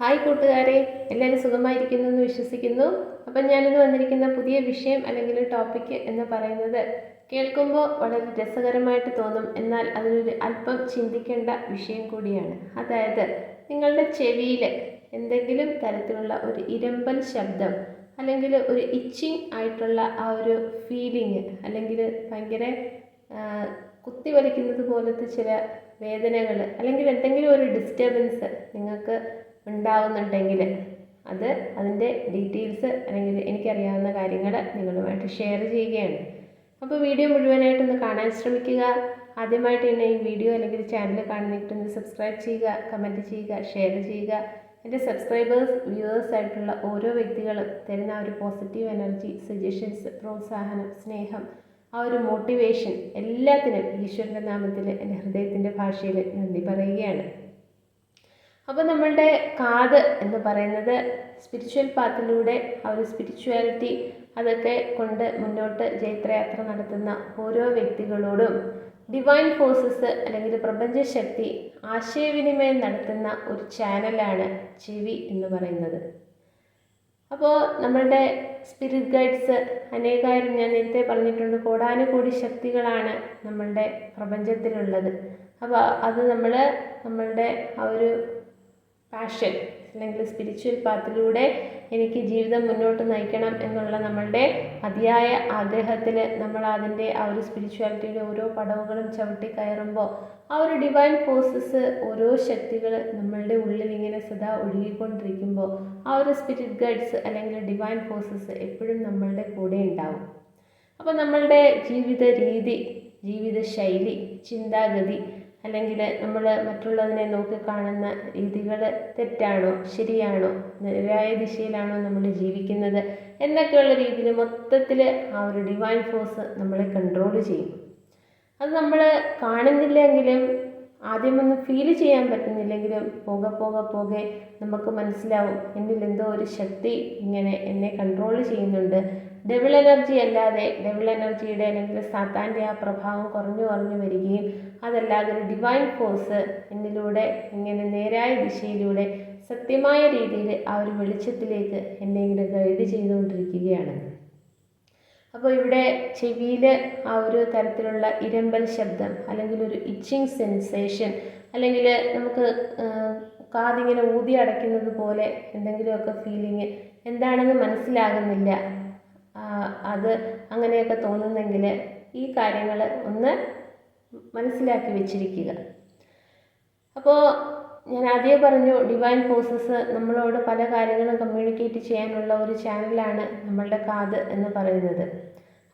Hi കൂട്ടുകാരെ എല്ലാവരും സുഖമായിരിക്കുന്നു എന്ന് വിശ്വസിക്കുന്നു. അപ്പം ഞാനിന്ന് വന്നിരിക്കുന്ന പുതിയ വിഷയം അല്ലെങ്കിൽ ടോപ്പിക്ക് എന്ന് പറയുന്നത് കേൾക്കുമ്പോൾ വളരെ രസകരമായിട്ട് തോന്നും എന്നാൽ അതിനൊരു അല്പം ചിന്തിക്കേണ്ട വിഷയം കൂടിയാണ്. അതായത് നിങ്ങളുടെ ചെവിയിൽ എന്തെങ്കിലും തരത്തിലുള്ള ഒരു ഇരമ്പൽ ശബ്ദം അല്ലെങ്കിൽ ഒരു ഇച്ചിങ് ആയിട്ടുള്ള ആ ഒരു ഫീലിംഗ് അല്ലെങ്കിൽ ഭയങ്കര കുത്തി വലിക്കുന്നത് പോലത്തെ ചില വേദനകൾ അല്ലെങ്കിൽ എന്തെങ്കിലും ഒരു ഡിസ്റ്റർബൻസ് നിങ്ങൾക്ക് ഉണ്ടാവുന്നുണ്ടെങ്കിൽ അത് അതിന്റെ ഡീറ്റെയിൽസ് അല്ലെങ്കിൽ എനിക്കറിയാവുന്ന കാര്യങ്ങൾ നിങ്ങളുമായിട്ട് ഷെയർ ചെയ്യുകയാണ്. അപ്പോൾ വീഡിയോ മുഴുവനായിട്ടൊന്ന് കാണാൻ ശ്രമിക്കുക. ആദ്യമായിട്ട് തന്നെ ഈ വീഡിയോ അല്ലെങ്കിൽ ചാനൽ കാണുന്നിട്ടൊന്ന് സബ്സ്ക്രൈബ് ചെയ്യുക കമന്റ് ചെയ്യുക ഷെയർ ചെയ്യുക. എന്റെ സബ്സ്ക്രൈബേഴ്സ് വ്യൂവേഴ്സ് ആയിട്ടുള്ള ഓരോ വ്യക്തികളും തരുന്ന ഒരു പോസിറ്റീവ് എനർജി സജഷൻസ് പ്രോത്സാഹനം സ്നേഹം ആ ഒരു മോട്ടിവേഷൻ എല്ലാത്തിനും ഈശ്വരന്റെ നാമത്തിൽ എന്റെ ഹൃദയത്തിന്റെ ഭാഷയിൽ നന്ദി പറയുകയാണ്. അപ്പോൾ നമ്മളുടെ കാത് എന്ന് പറയുന്നത് സ്പിരിച്വൽ പാത്തിലൂടെ ആ ഒരു സ്പിരിച്വാലിറ്റി അതൊക്കെ കൊണ്ട് മുന്നോട്ട് ജൈത്രയാത്ര നടത്തുന്ന ഓരോ വ്യക്തികളോടും ഡിവൈൻ ഫോഴ്സസ് അല്ലെങ്കിൽ പ്രപഞ്ചശക്തി ആശയവിനിമയം നടത്തുന്ന ഒരു ചാനലാണ് ചെവി എന്ന് പറയുന്നത്. അപ്പോൾ നമ്മളുടെ സ്പിരിറ്റ് ഗൈഡ്സ് അനേകായിരം ഞാൻ നേരത്തെ പറഞ്ഞിട്ടുണ്ട് കോടാനുകൂടി ശക്തികളാണ് നമ്മളുടെ പ്രപഞ്ചത്തിലുള്ളത്. അപ്പോൾ അത് നമ്മൾ നമ്മളുടെ ആ ഒരു പാഷൻ അല്ലെങ്കിൽ സ്പിരിച്വൽ പാത്തിലൂടെ എനിക്ക് ജീവിതം മുന്നോട്ട് നയിക്കണം എന്നുള്ള നമ്മളുടെ അതിയായ ആഗ്രഹത്തിൽ നമ്മൾ അതിന്റെ ആ ഒരു സ്പിരിച്വാലിറ്റിയുടെ ഓരോ പടവുകളും ചവിട്ടി കയറുമ്പോൾ ആ ഒരു ഡിവൈൻ ഫോഴ്സസ് ഓരോ ശക്തികൾ നമ്മളുടെ ഉള്ളിൽ ഇങ്ങനെ സദാ ഒഴുകിക്കൊണ്ടിരിക്കുമ്പോൾ ആ ഒരു സ്പിരിറ്റ് ഗൈഡ്സ് അല്ലെങ്കിൽ ഡിവൈൻ ഫോഴ്സസ് എപ്പോഴും നമ്മളുടെ കൂടെ ഉണ്ടാവും. അപ്പോൾ നമ്മളുടെ ജീവിത രീതി ജീവിത ശൈലി ചിന്താഗതി അല്ലെങ്കിൽ നമ്മൾ മറ്റുള്ളതിനെ നോക്കി കാണുന്ന രീതികൾ തെറ്റാണോ ശരിയാണോ നേരായ ദിശയിലാണോ നമ്മൾ ജീവിക്കുന്നത് എന്നൊക്കെയുള്ള രീതിയിൽ മൊത്തത്തിൽ ആ ഒരു ഡിവൈൻ ഫോഴ്സ് നമ്മളെ കൺട്രോൾ ചെയ്യും. അത് നമ്മൾ കാണുന്നില്ലെങ്കിലും ആദ്യമൊന്നും ഫീൽ ചെയ്യാൻ പറ്റുന്നില്ലെങ്കിലും പോകെ പോകെ പോകെ നമുക്ക് മനസ്സിലാവും എന്നിൽ എന്തോ ഒരു ശക്തി ഇങ്ങനെ എന്നെ കൺട്രോൾ ചെയ്യുന്നുണ്ട്. ഡബിൾ എനർജി അല്ലാതെ ഡബിൾ എനർജിയുടെ അല്ലെങ്കിൽ സാത്താന്റെ ആ പ്രഭാവം കുറഞ്ഞു കുറഞ്ഞു വരികയും അതല്ലാതെ ഒരു ഡിവൈൻ ഫോഴ്സ് എന്നിലൂടെ ഇങ്ങനെ നേരായ ദിശയിലൂടെ സത്യമായ രീതിയിൽ ആ ഒരു വെളിച്ചത്തിലേക്ക് എന്നെ ഇങ്ങനെ ഗൈഡ് ചെയ്തുകൊണ്ടിരിക്കുകയാണ്. അപ്പോൾ ഇവിടെ ചെവിയിൽ ആ ഒരു തരത്തിലുള്ള ഇരമ്പൽ ശബ്ദം അല്ലെങ്കിൽ ഒരു ഇച്ചിങ് സെൻസേഷൻ അല്ലെങ്കിൽ നമുക്ക് കാതിങ്ങനെ ഊതി അടയ്ക്കുന്നത് പോലെ എന്തെങ്കിലുമൊക്കെ ഫീലിങ് എന്താണെന്ന് മനസ്സിലാകുന്നില്ല. അത് അങ്ങനെയൊക്കെ തോന്നുന്നെങ്കിൽ ഈ കാര്യങ്ങൾ ഒന്ന് മനസ്സിലാക്കി വെച്ചിരിക്കുക. അപ്പോൾ ഞാൻ ആദ്യമേ പറഞ്ഞു ഡിവൈൻ ഫോഴ്സസ് നമ്മളോട് പല കാര്യങ്ങളും കമ്മ്യൂണിക്കേറ്റ് ചെയ്യാനുള്ള ഒരു ചാനലാണ് നമ്മളുടെ കാത് എന്ന് പറയുന്നത്.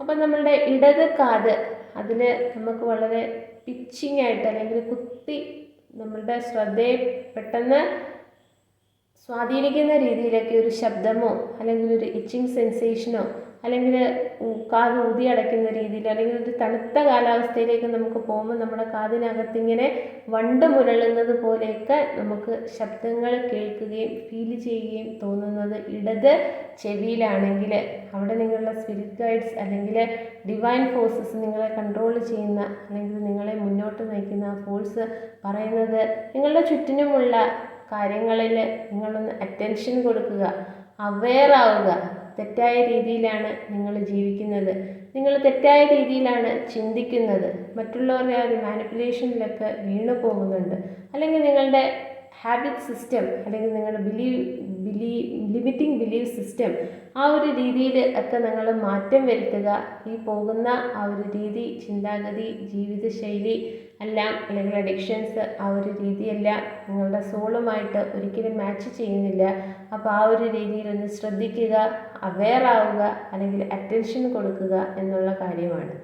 അപ്പം നമ്മളുടെ ഇടത് കാത് അതിൽ നമുക്ക് വളരെ പിച്ചിങ് ആയിട്ട് അല്ലെങ്കിൽ കുത്തി നമ്മളുടെ ശ്രദ്ധയെ പെട്ടെന്ന് സ്വാധീനിക്കുന്ന രീതിയിലൊക്കെ ഒരു ശബ്ദമോ അല്ലെങ്കിൽ ഒരു ഇച്ചിങ് സെൻസേഷനോ അല്ലെങ്കിൽ കാത് ഊതി അടയ്ക്കുന്ന രീതിയിൽ അല്ലെങ്കിൽ ഒരു തണുത്ത കാലാവസ്ഥയിലേക്ക് നമുക്ക് പോകുമ്പോൾ നമ്മുടെ കാതിനകത്തിങ്ങനെ വണ്ട് മുരളുന്നത് പോലെയൊക്കെ നമുക്ക് ശബ്ദങ്ങൾ കേൾക്കുകയും ഫീൽ ചെയ്യുകയും തോന്നുന്നത് ഇടത് ചെവിയിലാണെങ്കിൽ അവിടെ നിങ്ങളുടെ സ്പിരിറ്റ് ഗൈഡ്സ് അല്ലെങ്കിൽ ഡിവൈൻ ഫോഴ്സസ് നിങ്ങളെ കൺട്രോൾ ചെയ്യുന്ന അല്ലെങ്കിൽ നിങ്ങളെ മുന്നോട്ട് നയിക്കുന്ന ആ ഫോഴ്സ് പറയുന്നത് നിങ്ങളുടെ ചുറ്റിനുമുള്ള കാര്യങ്ങളിൽ നിങ്ങളൊന്ന് അറ്റൻഷൻ കൊടുക്കുക അവെയർ ആവുക. തെറ്റായ രീതിയിലാണ് നിങ്ങൾ ജീവിക്കുന്നത്. നിങ്ങൾ തെറ്റായ രീതിയിലാണ് ചിന്തിക്കുന്നത്. മറ്റുള്ളവരുടെ ആ ഒരു മാനിപ്പുലേഷനിലൊക്കെ വീണു പോകുന്നുണ്ട്. അല്ലെങ്കിൽ നിങ്ങളുടെ ഹാബിറ്റ് സിസ്റ്റം അല്ലെങ്കിൽ നിങ്ങളുടെ believe believe limiting believe system ആ ഒരു രീതിയിൽ ഒക്കെ നിങ്ങൾ മാറ്റം വരുത്തുക. ഈ പോകുന്ന ആ ഒരു രീതി ചിന്താഗതി ജീവിതശൈലി എല്ലാം അല്ലെങ്കിൽ അഡിക്ഷൻസ് ആ ഒരു രീതിയെല്ലാം നിങ്ങളുടെ സോളുമായിട്ട് ഒരിക്കലും മാച്ച് ചെയ്യുന്നില്ല. അപ്പോൾ ആ ഒരു രീതിയിൽ ഒന്ന് ശ്രദ്ധിക്കുക അവെയർ ആവുക അല്ലെങ്കിൽ അറ്റൻഷൻ കൊടുക്കുക എന്നുള്ള കാര്യമാണ്.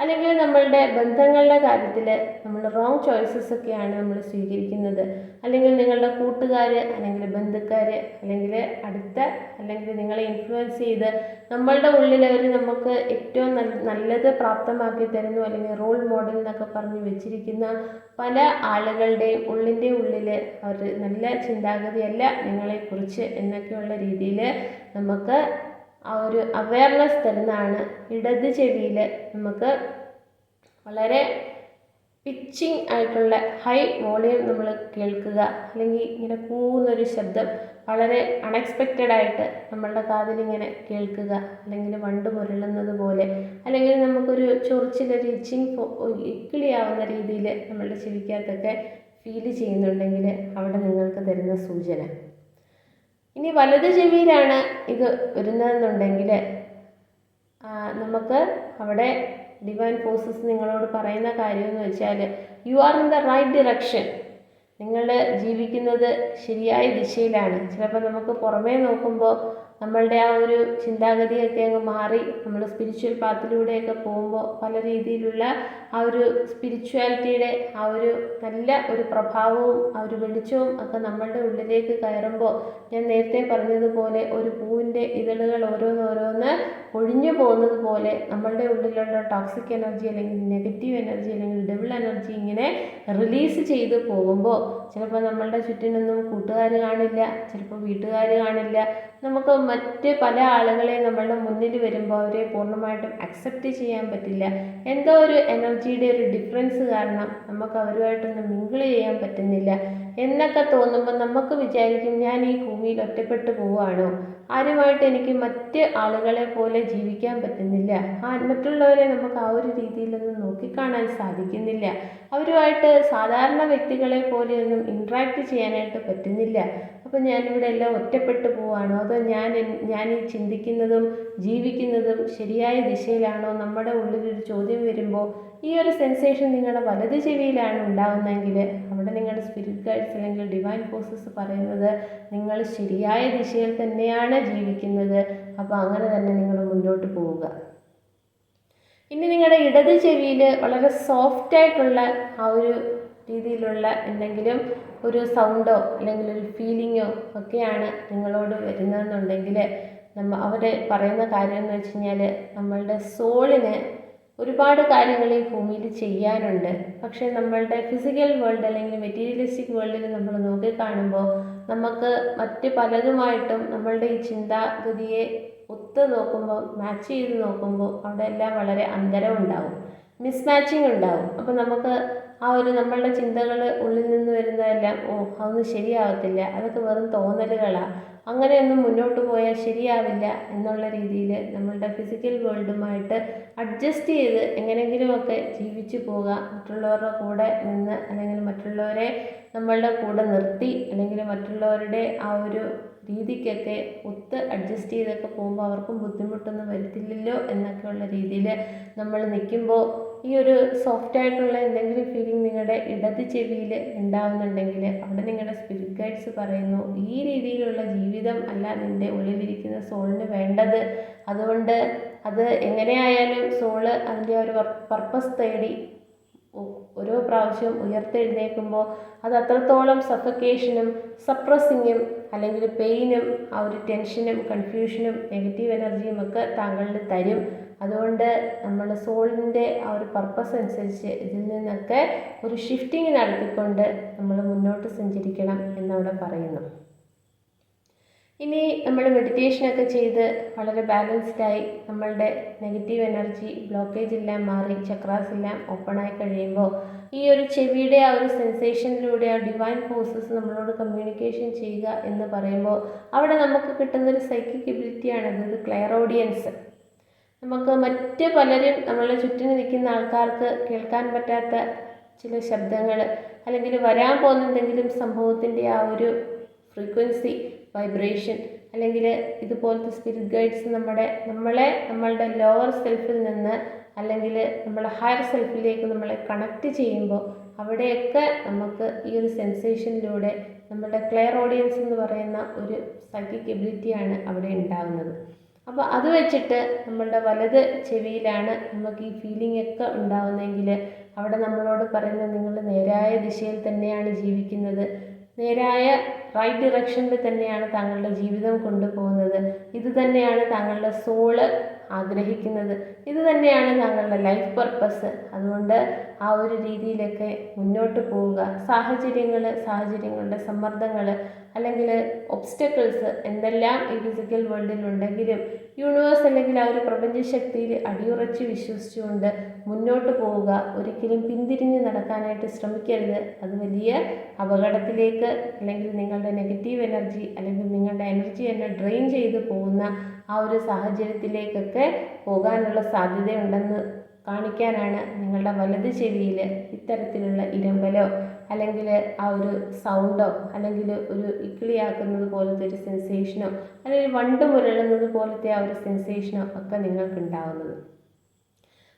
അല്ലെങ്കിൽ നമ്മളുടെ ബന്ധങ്ങളുടെ കാര്യത്തിൽ നമ്മൾ റോങ് ചോയ്സസ് ഒക്കെയാണ് നമ്മൾ സ്വീകരിക്കുന്നത്. അല്ലെങ്കിൽ നിങ്ങളുടെ കൂട്ടുകാർ അല്ലെങ്കിൽ ബന്ധുക്കാർ അല്ലെങ്കിൽ അടുത്ത അല്ലെങ്കിൽ നിങ്ങളെ ഇൻഫ്ലുവൻസ് ചെയ്ത് നമ്മളുടെ ഉള്ളിൽ നമുക്ക് ഏറ്റവും നല്ലത് പ്രാപ്തമാക്കി തരുന്നു അല്ലെങ്കിൽ റോൾ മോഡൽ എന്നൊക്കെ പറഞ്ഞ് വെച്ചിരിക്കുന്ന പല ആളുകളുടെയും ഉള്ളിന്റെ ഉള്ളിൽ അവർ നല്ല ചിന്താഗതിയല്ല നിങ്ങളെക്കുറിച്ച് എന്നൊക്കെയുള്ള രീതിയിൽ നമുക്ക് ആ ഒരു അവയർനെസ് തരുന്നതാണ്. ഇടത് ചെവിയിൽ നമുക്ക് വളരെ പിച്ചിങ് ആയിട്ടുള്ള ഹൈ വോളിയം നമ്മൾ കേൾക്കുക. അല്ലെങ്കിൽ ഇങ്ങനെ കൂന്നൊരു ശബ്ദം വളരെ അൺഎക്സ്പെക്റ്റഡ് ആയിട്ട് നമ്മളുടെ കാതിലിങ്ങനെ കേൾക്കുക. അല്ലെങ്കിൽ വണ്ട് മുരളുന്നത് പോലെ. അല്ലെങ്കിൽ നമുക്കൊരു ചൊറിച്ചിലൊരു ഇച്ചിങ് ഇക്കിളിയാവുന്ന രീതിയിൽ നമ്മളുടെ ചെവിക്കകത്തൊക്കെ ഫീൽ ചെയ്യുന്നുണ്ടെങ്കിൽ അവിടെ നിങ്ങൾക്ക് തരുന്ന സൂചന. ഇനി വലത് ചെവിയിലാണ് ഇത് വരുന്നതെന്നുണ്ടെങ്കിൽ നമുക്ക് അവിടെ ഡിവൈൻ ഫോഴ്സസ് നിങ്ങളോട് പറയുന്ന കാര്യം എന്ന് വെച്ചാൽ you are in the right direction നിങ്ങൾ ജീവിക്കുന്നത് ശരിയായ ദിശയിലാണ്. ചിലപ്പോൾ നമുക്ക് പുറമേ നോക്കുമ്പോൾ നമ്മളുടെ ആ ഒരു ചിന്താഗതിയൊക്കെ അങ്ങ് മാറി നമ്മൾ സ്പിരിച്വൽ പാത്തിലൂടെയൊക്കെ പോകുമ്പോൾ പല രീതിയിലുള്ള ആ ഒരു സ്പിരിച്വാലിറ്റിയുടെ ആ ഒരു നല്ല ഒരു പ്രഭാവവും ആ ഒരു വെളിച്ചവും ഒക്കെ നമ്മളുടെ ഉള്ളിലേക്ക് കയറുമ്പോൾ ഞാൻ നേരത്തെ പറഞ്ഞതുപോലെ ഒരു പൂവിന്റെ ഇതളുകൾ ഓരോന്നോരോന്ന് ഒഴിഞ്ഞു പോകുന്നത് പോലെ നമ്മളുടെ ഉള്ളിലുള്ള ടോക്സിക് എനർജി അല്ലെങ്കിൽ നെഗറ്റീവ് എനർജി അല്ലെങ്കിൽ ഡബിൾ എനർജി ഇങ്ങനെ റിലീസ് ചെയ്ത് പോകുമ്പോൾ ചിലപ്പോൾ നമ്മളുടെ ചുറ്റിനൊന്നും കൂട്ടുകാർ കാണില്ല ചിലപ്പോൾ വീട്ടുകാർ കാണില്ല. നമുക്ക് മറ്റ് പല ആളുകളെയും നമ്മളുടെ മുന്നിൽ വരുമ്പോൾ അവരെ പൂർണമായിട്ടും അക്സെപ്റ്റ് ചെയ്യാൻ പറ്റില്ല. എന്തോ ഒരു എനർജിയുടെ ഒരു ഡിഫറൻസ് കാരണം നമുക്ക് അവരുമായിട്ടൊന്ന് മിങ്കിൾ ചെയ്യാൻ പറ്റുന്നില്ല. എന്നൊക്കെ തോന്നുമ്പോൾ നമുക്ക് വിചാരിക്കും ഞാൻ ഈ ഭൂമിയിൽ ഒറ്റപ്പെട്ടു പോവുകയാണോ? ആരുമായിട്ട് എനിക്ക് മറ്റ് ആളുകളെ പോലെ ജീവിക്കാൻ പറ്റുന്നില്ല. ആ മറ്റുള്ളവരെ നമുക്ക് ആ ഒരു രീതിയിലൊന്നും നോക്കിക്കാണാൻ സാധിക്കുന്നില്ല. അവരുമായിട്ട് സാധാരണ വ്യക്തികളെ പോലെയൊന്നും ഇൻട്രാക്ട് ചെയ്യാനായിട്ട് പറ്റുന്നില്ല. അപ്പോൾ ഞാനിവിടെ എല്ലാം ഒറ്റപ്പെട്ടു പോവുകയാണോ? അതോ ഞാൻ ഞാൻ ഈ ചിന്തിക്കുന്നതും ജീവിക്കുന്നതും ശരിയായ ദിശയിലാണോ? നമ്മുടെ ഉള്ളിലൊരു ചോദ്യം വരുമ്പോൾ ഈ ഒരു സെൻസേഷൻ നിങ്ങളുടെ വലത് ചെവിയിലാണ് ഉണ്ടാകുന്നതെങ്കിൽ അവിടെ നിങ്ങളുടെ സ്പിരിറ്റ് ഗൈഡ്സ് അല്ലെങ്കിൽ ഡിവൈൻ ഫോഴ്സസ് പറയുന്നത് നിങ്ങൾ ശരിയായ ദിശയിൽ തന്നെയാണ് ജീവിക്കുന്നത്. അപ്പോൾ അങ്ങനെ തന്നെ നിങ്ങൾ മുന്നോട്ട് പോവുക. ഇനി നിങ്ങളുടെ ഇടത് ചെവിയിൽ വളരെ സോഫ്റ്റ് ആയിട്ടുള്ള ആ ഒരു രീതിയിലുള്ള എന്തെങ്കിലും ഒരു സൗണ്ടോ അല്ലെങ്കിൽ ഒരു ഫീലിങ്ങോ ഒക്കെയാണ് നിങ്ങളോട് വരുന്നതെന്നുണ്ടെങ്കിൽ നമ്മൾ അവർ പറയുന്ന കാര്യം എന്ന് വെച്ച് കഴിഞ്ഞാൽ നമ്മളുടെ സോളിന് ഒരുപാട് കാര്യങ്ങൾ ഈ ഭൂമിയിൽ ചെയ്യാനുണ്ട്. പക്ഷേ നമ്മളുടെ ഫിസിക്കൽ വേൾഡ് അല്ലെങ്കിൽ മെറ്റീരിയലിസ്റ്റിക് വേൾഡിൽ നമ്മൾ നോക്കിക്കാണുമ്പോൾ നമുക്ക് മറ്റ് പലതുമായിട്ടും നമ്മളുടെ ഈ ചിന്താഗതിയെ ഒത്ത് നോക്കുമ്പോൾ മാച്ച് ചെയ്ത് നോക്കുമ്പോൾ അവിടെ എല്ലാം വളരെ അന്തരം ഉണ്ടാവും മിസ്മാച്ചിങ് ഉണ്ടാവും. അപ്പം നമുക്ക് ആ ഒരു നമ്മളുടെ ചിന്തകൾ ഉള്ളിൽ നിന്ന് വരുന്നതെല്ലാം ഓ അതൊന്നും ശരിയാവത്തില്ല. അതൊക്കെ വെറും തോന്നലുകളാണ് അങ്ങനെയൊന്നും മുന്നോട്ട് പോയാൽ ശരിയാവില്ല എന്നുള്ള രീതിയിൽ നമ്മളുടെ ഫിസിക്കൽ വേൾഡുമായിട്ട് അഡ്ജസ്റ്റ് ചെയ്ത് എങ്ങനെയെങ്കിലുമൊക്കെ ജീവിച്ചു പോകുക മറ്റുള്ളവരുടെ കൂടെ നിന്ന് അല്ലെങ്കിൽ മറ്റുള്ളവരെ നമ്മളുടെ കൂടെ നിർത്തി അല്ലെങ്കിൽ മറ്റുള്ളവരുടെ ആ ഒരു രീതിക്കൊക്കെ ഒത്ത് അഡ്ജസ്റ്റ് ചെയ്തൊക്കെ പോകുമ്പോൾ അവർക്കും ബുദ്ധിമുട്ടൊന്നും വരുത്തില്ലല്ലോ എന്നൊക്കെയുള്ള രീതിയിൽ നമ്മൾ നിൽക്കുമ്പോൾ ഈ ഒരു സോഫ്റ്റ് ആയിട്ടുള്ള എന്തെങ്കിലും ഫീലിംഗ് നിങ്ങളുടെ ഇടത് ചെവിയിൽ ഉണ്ടാവുന്നുണ്ടെങ്കിൽ അവിടെ നിങ്ങളുടെ സ്പിരിറ്റ് ഗൈഡ്സ് പറയുന്നു ഈ രീതിയിലുള്ള ജീവിതം അല്ല നിന്റെ ഉള്ളിലിരിക്കുന്ന സോളിന് വേണ്ടത്. അതുകൊണ്ട് അത് എങ്ങനെയായാലും സോൾ അതിന്റെ ഒരു പർപ്പസ് തേടി ഓരോ പ്രാവശ്യം ഉയർത്തെഴുന്നേൽക്കുമ്പോൾ അത് അത്രത്തോളം സഫക്കേഷനും സപ്രസിങ്ങും അല്ലെങ്കിൽ പെയിനും ആ ഒരു ടെൻഷനും കൺഫ്യൂഷനും നെഗറ്റീവ് എനർജിയും ഒക്കെ താങ്കളിൽ തരും. അതുകൊണ്ട് നമ്മൾ സോളിന്റെ ആ ഒരു പർപ്പസ് അനുസരിച്ച് ഇതിൽ നിന്നൊക്കെ ഒരു ഷിഫ്റ്റിംഗ് നടത്തിക്കൊണ്ട് നമ്മൾ മുന്നോട്ട് സഞ്ചരിക്കണം എന്നവിടെ പറയുന്നു. ഇനി നമ്മൾ മെഡിറ്റേഷനൊക്കെ ചെയ്ത് വളരെ ബാലൻസ്ഡായി നമ്മളുടെ നെഗറ്റീവ് എനർജി ബ്ലോക്കേജ് എല്ലാം മാറി ചക്രാസ് എല്ലാം ആയി കഴിയുമ്പോൾ ഈ ഒരു ചെവിയുടെ ആ ഒരു സെൻസേഷനിലൂടെ ആ ഡിവൈൻ ഫോഴ്സസ് നമ്മളോട് കമ്മ്യൂണിക്കേഷൻ ചെയ്യുക എന്ന് പറയുമ്പോൾ അവിടെ നമുക്ക് കിട്ടുന്നൊരു സൈക്കിക് എബിലിറ്റിയാണ് അതായത് ക്ലെയർ ഓഡിയൻസ് നമുക്ക് മറ്റ് പലരും നമ്മളെ ചുറ്റിന് നിൽക്കുന്ന ആൾക്കാർക്ക് കേൾക്കാൻ പറ്റാത്ത ചില ശബ്ദങ്ങൾ അല്ലെങ്കിൽ വരാൻ പോകുന്ന എന്തെങ്കിലും സംഭവത്തിന്റെ ആ ഒരു ഫ്രീക്വൻസി വൈബ്രേഷൻ അല്ലെങ്കിൽ ഇതുപോലത്തെ സ്പിരിറ്റ് ഗൈഡ്സ് നമ്മുടെ നമ്മളെ നമ്മളുടെ ലോവർ സെൽഫിൽ നിന്ന് അല്ലെങ്കിൽ നമ്മളെ ഹയർ സെൽഫിലേക്ക് നമ്മളെ കണക്റ്റ് ചെയ്യുമ്പോൾ അവിടെയൊക്കെ നമുക്ക് ഈ ഒരു സെൻസേഷനിലൂടെ നമ്മളുടെ ക്ലെയർ ഓഡിയൻസ് എന്ന് പറയുന്ന ഒരു സൈക്കിക് എബിലിറ്റിയാണ് അവിടെ ഉണ്ടാകുന്നത്. അപ്പോൾ അത് വെച്ചിട്ട് നമ്മളുടെ വലത് ചെവിയിലാണ് നമുക്ക് ഈ ഫീലിംഗ് ഒക്കെ ഉണ്ടാകുന്നതെങ്കിൽ അവിടെ നമ്മളോട് പറയുന്നത് നിങ്ങൾ നേരായ ദിശയിൽ തന്നെയാണ് ജീവിക്കുന്നത്. നേരായ റൈറ്റ് ഡിറക്ഷനിൽ തന്നെയാണ് താങ്കളുടെ ജീവിതം കൊണ്ടുപോകുന്നത്. ഇത് തന്നെയാണ് താങ്കളുടെ സോൾ ആഗ്രഹിക്കുന്നത്. ഇത് തന്നെയാണ് ഞങ്ങളുടെ ലൈഫ് പർപ്പസ് അതുകൊണ്ട് ആ ഒരു രീതിയിലൊക്കെ മുന്നോട്ട് പോവുക. സാഹചര്യങ്ങൾ സാഹചര്യങ്ങളുടെ സമ്മർദ്ദങ്ങൾ അല്ലെങ്കിൽ ഒബ്സ്റ്റക്കിൾസ് എന്തെല്ലാം ഈ ഫിസിക്കൽ വേൾഡിൽ ഉണ്ടെങ്കിലും യൂണിവേഴ്സ് അല്ലെങ്കിൽ ആ ഒരു പ്രപഞ്ചശക്തിയിൽ അടിയുറച്ച് വിശ്വസിച്ചുകൊണ്ട് മുന്നോട്ട് പോവുക. ഒരിക്കലും പിന്തിരിഞ്ഞ് നടക്കാനായിട്ട് ശ്രമിക്കരുത്. അത് വലിയ അപകടത്തിലേക്ക് അല്ലെങ്കിൽ നിങ്ങളുടെ നെഗറ്റീവ് എനർജി അല്ലെങ്കിൽ നിങ്ങളുടെ എനർജി തന്നെ ഡ്രെയിൻ ചെയ്ത് പോകുന്ന ആ ഒരു സാഹചര്യത്തിലേക്കൊക്കെ പോകാനുള്ള സാധ്യതയുണ്ടെന്ന് കാണിക്കാനാണ് നിങ്ങളുടെ വലത് ചെവിയിൽ ഇത്തരത്തിലുള്ള ഇരമ്പലോ അല്ലെങ്കിൽ ആ ഒരു സൗണ്ടോ അല്ലെങ്കിൽ ഒരു ഇക്കിളിയാക്കുന്നത് പോലത്തെ ഒരു സെൻസേഷനോ അല്ലെങ്കിൽ വണ്ട് മുരളുന്നത് പോലത്തെ ആ ഒരു സെൻസേഷനോ ഒക്കെ നിങ്ങൾക്കുണ്ടാവുന്നത്.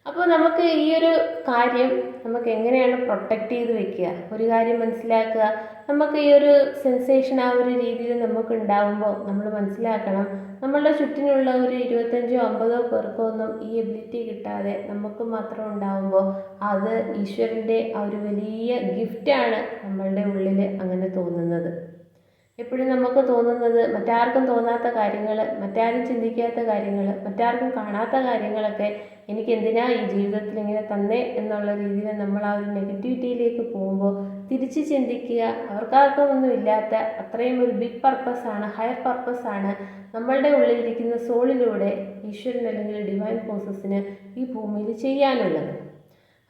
അപ്പോൾ നമുക്ക് ഈ ഒരു കാര്യം നമുക്ക് എങ്ങനെയാണ് പ്രൊട്ടക്റ്റ് ചെയ്ത് വെക്കുക? ഒരു കാര്യം മനസ്സിലാക്കുക. നമുക്ക് ഈ ഒരു സെൻസേഷൻ ആ ഒരു രീതിയിൽ നമുക്ക് ഉണ്ടാകുമ്പോൾ നമ്മൾ മനസ്സിലാക്കണം. നമ്മളുടെ ചുറ്റിനുള്ള ഒരു ഇരുപത്തഞ്ചോ അമ്പതോ പേർക്കോ ഒന്നും ഈ എബിലിറ്റി കിട്ടാതെ നമുക്ക് മാത്രം ഉണ്ടാകുമ്പോൾ അത് ഈശ്വരന്റെ ആ ഒരു വലിയ ഗിഫ്റ്റാണ് നമ്മളുടെ ഉള്ളിൽ അങ്ങനെ തോന്നുന്നത്. എപ്പോഴും നമുക്ക് തോന്നുന്നത് മറ്റാർക്കും തോന്നാത്ത കാര്യങ്ങൾ മറ്റാരും ചിന്തിക്കാത്ത കാര്യങ്ങൾ മറ്റാർക്കും കാണാത്ത കാര്യങ്ങളൊക്കെ എനിക്ക് എന്തിനാ ഈ ജീവിതത്തിൽ ഇങ്ങനെ തന്നേ എന്നുള്ള രീതിയിൽ നമ്മൾ ആ ഒരു നെഗറ്റിവിറ്റിയിലേക്ക് പോകുമ്പോൾ തിരിച്ച് ചിന്തിക്കുക. അവർക്കാർക്കും ഒന്നും ഇല്ലാത്ത അത്രയും ഒരു ബിഗ് പർപ്പസാണ് ഹയർ പർപ്പസാണ് നമ്മളുടെ ഉള്ളിലിരിക്കുന്ന സോളിലൂടെ ഈശ്വരൻ അല്ലെങ്കിൽ ഡിവൈൻ ഫോഴ്സസിന് ഈ ഭൂമിയിൽ ചെയ്യാനുള്ളത്.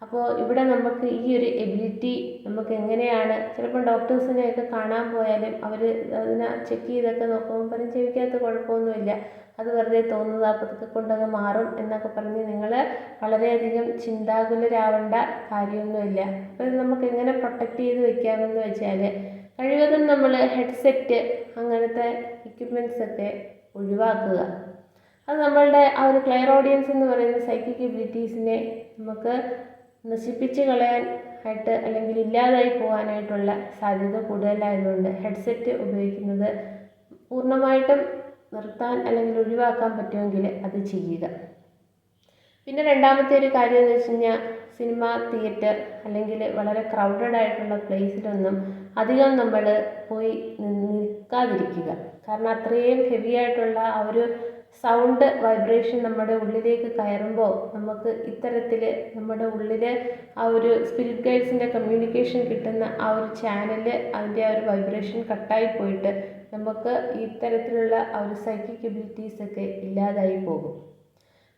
അപ്പോൾ ഇവിടെ നമുക്ക് ഈ ഒരു എബിലിറ്റി നമുക്ക് എങ്ങനെയാണ്? ചിലപ്പോൾ ഡോക്ടേഴ്സിനെയൊക്കെ കാണാൻ പോയാലും അവർ അതിനെ ചെക്ക് ചെയ്തൊക്കെ നോക്കുമ്പോൾ പറയും ചെവിക്കകത്ത് കുഴപ്പമൊന്നുമില്ല. അത് വെറുതെ തോന്നുന്നത് അതൊക്കെ കൊണ്ടങ്ങ് മാറും എന്നൊക്കെ പറഞ്ഞ് നിങ്ങൾ വളരെയധികം ചിന്താകുലരാവേണ്ട കാര്യമൊന്നുമില്ല. അപ്പോൾ ഇത് നമുക്ക് എങ്ങനെ പ്രൊട്ടക്റ്റ് ചെയ്ത് വെക്കാമെന്ന് വെച്ചാൽ കഴിവതും നമ്മൾ ഹെഡ്സെറ്റ് അങ്ങനത്തെ എക്യുപ്മെന്റ്സ് ഒക്കെ ഒഴിവാക്കുക. അത് നമ്മളുടെ ആ ഒരു ക്ലയർ ഓഡിയൻസ് എന്ന് പറയുന്ന സൈക്കിക് എബിലിറ്റീസിനെ നമുക്ക് നശിപ്പിച്ച് കളയാൻ ആയിട്ട് അല്ലെങ്കിൽ ഇല്ലാതായി പോകാനായിട്ടുള്ള സാധ്യത കൂടുതലായതുകൊണ്ട് ഹെഡ്സെറ്റ് ഉപയോഗിക്കുന്നത് പൂർണമായിട്ടും നിർത്താൻ അല്ലെങ്കിൽ ഒഴിവാക്കാൻ പറ്റുമെങ്കിൽ അത് ചെയ്യുക. പിന്നെ രണ്ടാമത്തെ ഒരു കാര്യം എന്ന് വെച്ച് കഴിഞ്ഞാൽ സിനിമ തിയേറ്റർ അല്ലെങ്കിൽ വളരെ ക്രൗഡഡ് ആയിട്ടുള്ള പ്ലേസിലൊന്നും അധികം നമ്മൾ പോയി നിൽക്കാതിരിക്കുക. കാരണം അത്രയും ഹെവി ആയിട്ടുള്ള ആ ഒരു സൗണ്ട് വൈബ്രേഷൻ നമ്മുടെ ഉള്ളിലേക്ക് കയറുമ്പോൾ നമുക്ക് ഇത്തരത്തിൽ നമ്മുടെ ഉള്ളിൽ ആ ഒരു സ്പിരിറ്റ് ഗൈഡ്സിന്റെ കമ്മ്യൂണിക്കേഷൻ കിട്ടുന്ന ആ ഒരു ചാനൽ അതിന്റെ ആ ഒരു വൈബ്രേഷൻ കട്ടായി പോയിട്ട് നമുക്ക് ഇത്തരത്തിലുള്ള ആ ഒരു സൈക്കിക് എബിലിറ്റീസ് ഒക്കെ ഇല്ലാതായി പോകും.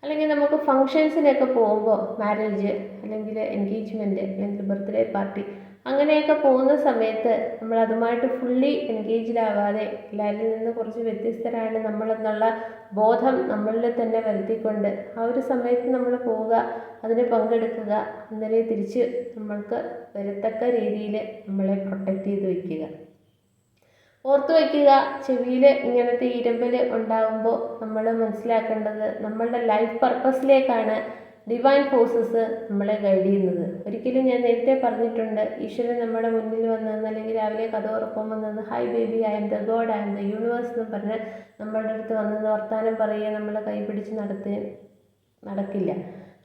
അല്ലെങ്കിൽ നമുക്ക് ഫങ്ഷൻസിനൊക്കെ പോകുമ്പോൾ മാരേജ് അല്ലെങ്കിൽ എൻഗേജ്മെന്റ് അല്ലെങ്കിൽ ബർത്ത്ഡേ പാർട്ടി അങ്ങനെയൊക്കെ പോകുന്ന സമയത്ത് നമ്മൾ അതുമായിട്ട് ഫുള്ളി എൻഗേജ്ഡ് ആവാതെ എല്ലാവരിൽ നിന്ന് കുറച്ച് വ്യത്യസ്തരാണ് നമ്മളെന്നുള്ള ബോധം നമ്മളിൽ തന്നെ വരുത്തിക്കൊണ്ട് ആ ഒരു സമയത്ത് നമ്മൾ പോവുക അതിന് പങ്കെടുക്കുക അന്നേരം തിരിച്ച് നമ്മൾക്ക് വരത്തക്ക രീതിയിൽ നമ്മളെ പ്രൊട്ടക്റ്റ് ചെയ്ത് വയ്ക്കുക. ഓർത്തു വയ്ക്കുക. ചെവിയിൽ ഇങ്ങനത്തെ ഇരമ്പൽ ഉണ്ടാകുമ്പോൾ നമ്മൾ മനസ്സിലാക്കേണ്ടത് നമ്മളുടെ ലൈഫ് പർപ്പസിലേക്കാണ് ഡിവൈൻ ഫോഴ്സസ് നമ്മളെ ഗൈഡ് ചെയ്യുന്നത്. ഒരിക്കലും ഞാൻ നേരത്തെ പറഞ്ഞിട്ടുണ്ട് ഈശ്വരൻ നമ്മുടെ മുന്നിൽ വന്നെന്ന് അല്ലെങ്കിൽ രാവിലെ കഥ ഉറക്കം വന്നത് hi baby I'm the God I'm the universe എന്ന് പറഞ്ഞ് നമ്മളുടെ അടുത്ത് വന്നെന്ന് വർത്താനം പറയുക നമ്മളെ കൈ പിടിച്ച് നടത്തി നടക്കില്ല.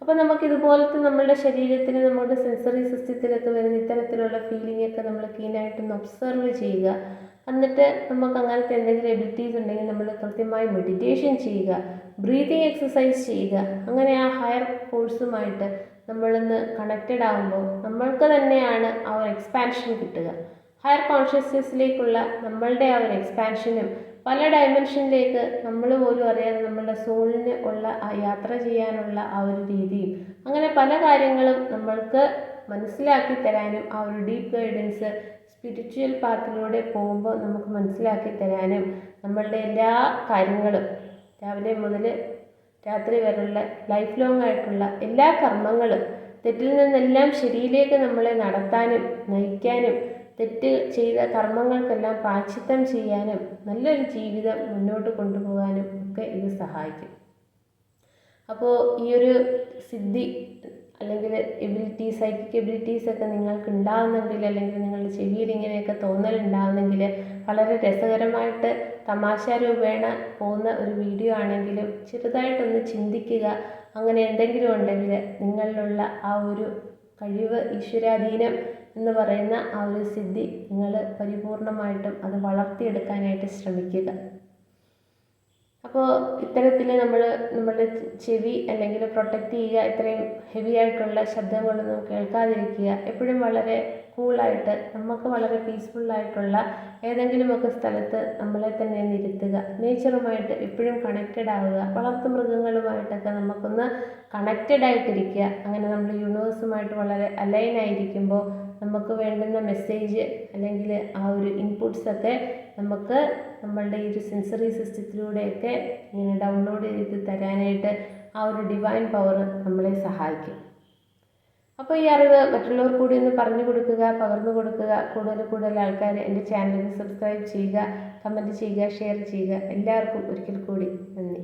അപ്പോൾ നമുക്ക് ഇതുപോലത്തെ നമ്മളുടെ ശരീരത്തിൽ നമ്മുടെ സെൻസറി സിസ്റ്റത്തിലൊക്കെ വരുന്ന ഇത്തരത്തിലുള്ള ഫീലിംഗ് ഒക്കെ നമ്മൾ കീനായിട്ടൊന്ന് ഒബ്സർവ് ചെയ്യുക. എന്നിട്ട് നമുക്ക് അങ്ങനത്തെ എന്തെങ്കിലും എബിലിറ്റീസ് ഉണ്ടെങ്കിൽ നമ്മൾ കൃത്യമായി മെഡിറ്റേഷൻ ചെയ്യുക. ബ്രീതിങ് എക്സസൈസ് ചെയ്യുക. അങ്ങനെ ആ ഹയർ ഫോഴ്സുമായിട്ട് നമ്മളൊന്ന് കണക്റ്റഡ് ആകുമ്പോൾ നമ്മൾക്ക് തന്നെയാണ് ആ ഒരു എക്സ്പാൻഷൻ കിട്ടുക. ഹയർ കോൺഷ്യസ്നെസ്സിലേക്കുള്ള നമ്മളുടെ ആ ഒരു എക്സ്പാൻഷനും പല ഡയമെൻഷനിലേക്ക് നമ്മൾ പോലും അറിയാതെ നമ്മളുടെ സോളിന് ഉള്ള ആ യാത്ര ചെയ്യാനുള്ള ആ ഒരു രീതിയും അങ്ങനെ പല കാര്യങ്ങളും നമ്മൾക്ക് മനസ്സിലാക്കി തരാനും ആ ഒരു ഡീപ്പ് ഗൈഡൻസ് സ്പിരിച്വൽ പാത്തിലൂടെ പോകുമ്പോൾ നമുക്ക് മനസ്സിലാക്കി തരാനും നമ്മളുടെ എല്ലാ കാര്യങ്ങളും രാവിലെ മുതൽ രാത്രി വരെയുള്ള ലൈഫ് ലോങ് ആയിട്ടുള്ള എല്ലാ കർമ്മങ്ങളും തെറ്റിൽ നിന്നെല്ലാം ശരിയിലേക്ക് നമ്മളെ നടത്താനും നയിക്കാനും തെറ്റ് ചെയ്ത കർമ്മങ്ങൾക്കെല്ലാം പ്രായച്ചിത്തം ചെയ്യാനും നല്ലൊരു ജീവിതം മുന്നോട്ട് കൊണ്ടുപോകാനും ഒക്കെ ഇത് സഹായിക്കും. അപ്പോൾ ഈ ഒരു സിദ്ധി അല്ലെങ്കിൽ എബിലിറ്റി സൈക്കിക് എബിലിറ്റീസ് ഒക്കെ നിങ്ങൾക്ക് ഉണ്ടാകുന്നെങ്കിൽ അല്ലെങ്കിൽ നിങ്ങളുടെ ചെവിയിൽ ഇങ്ങനെയൊക്കെ തോന്നൽ ഉണ്ടാകുന്നെങ്കിൽ വളരെ രസകരമായിട്ട് തമാശ രൂപേണ പോകുന്ന ഒരു വീഡിയോ ആണെങ്കിലും ചെറുതായിട്ടൊന്ന് ചിന്തിക്കുക. അങ്ങനെ എന്തെങ്കിലും ഉണ്ടെങ്കിൽ നിങ്ങളിലുള്ള ആ ഒരു കഴിവ് ഈശ്വരാധീനം എന്ന് പറയുന്ന ആ ഒരു സിദ്ധി നിങ്ങൾ പരിപൂർണമായിട്ടും അത് വളർത്തിയെടുക്കാനായിട്ട് ശ്രമിക്കുക. അപ്പോൾ ഇത്തരത്തിൽ നമ്മൾ നമ്മുടെ ചെവി അല്ലെങ്കിൽ പ്രൊട്ടക്റ്റ് ചെയ്യുക ഇത്രയും ഹെവി ആയിട്ടുള്ള ശബ്ദങ്ങളൊന്നും കേൾക്കാതിരിക്കുക എപ്പോഴും വളരെ കൂളായിട്ട് നമുക്ക് വളരെ പീസ്ഫുള്ളായിട്ടുള്ള ഏതെങ്കിലുമൊക്കെ സ്ഥലത്ത് നമ്മളെ തന്നെ ഇരുത്തുക നേച്ചറുമായിട്ട് എപ്പോഴും കണക്റ്റഡ് ആവുക. വളർത്തു മൃഗങ്ങളുമായിട്ടൊക്കെ നമുക്കൊന്ന് കണക്റ്റഡ് ആയിട്ടിരിക്കുക. അങ്ങനെ നമ്മൾ യൂണിവേഴ്സുമായിട്ട് വളരെ അലൈൻ ആയിരിക്കുമ്പോൾ നമുക്ക് വേണ്ടുന്ന മെസ്സേജ് അല്ലെങ്കിൽ ആ ഒരു ഇൻപുട്സൊക്കെ നമുക്ക് നമ്മളുടെ ഈ ഒരു സെൻസറി സിസ്റ്റത്തിലൂടെയൊക്കെ ഇങ്ങനെ ഡൗൺലോഡ് ചെയ്ത് തരാനായിട്ട് ആ ഒരു ഡിവൈൻ പവർ നമ്മളെ സഹായിക്കും. അപ്പോൾ ഈ അറിവ് മറ്റുള്ളവർ കൂടി ഒന്ന് പറഞ്ഞു കൊടുക്കുക പകർന്നു കൊടുക്കുക കൂടുതൽ കൂടുതൽ ആൾക്കാർ എന്റെ ചാനലിൽ സബ്സ്ക്രൈബ് ചെയ്യുക കമന്റ് ചെയ്യുക ഷെയർ ചെയ്യുക. എല്ലാവർക്കും ഒരിക്കൽ കൂടി നന്ദി.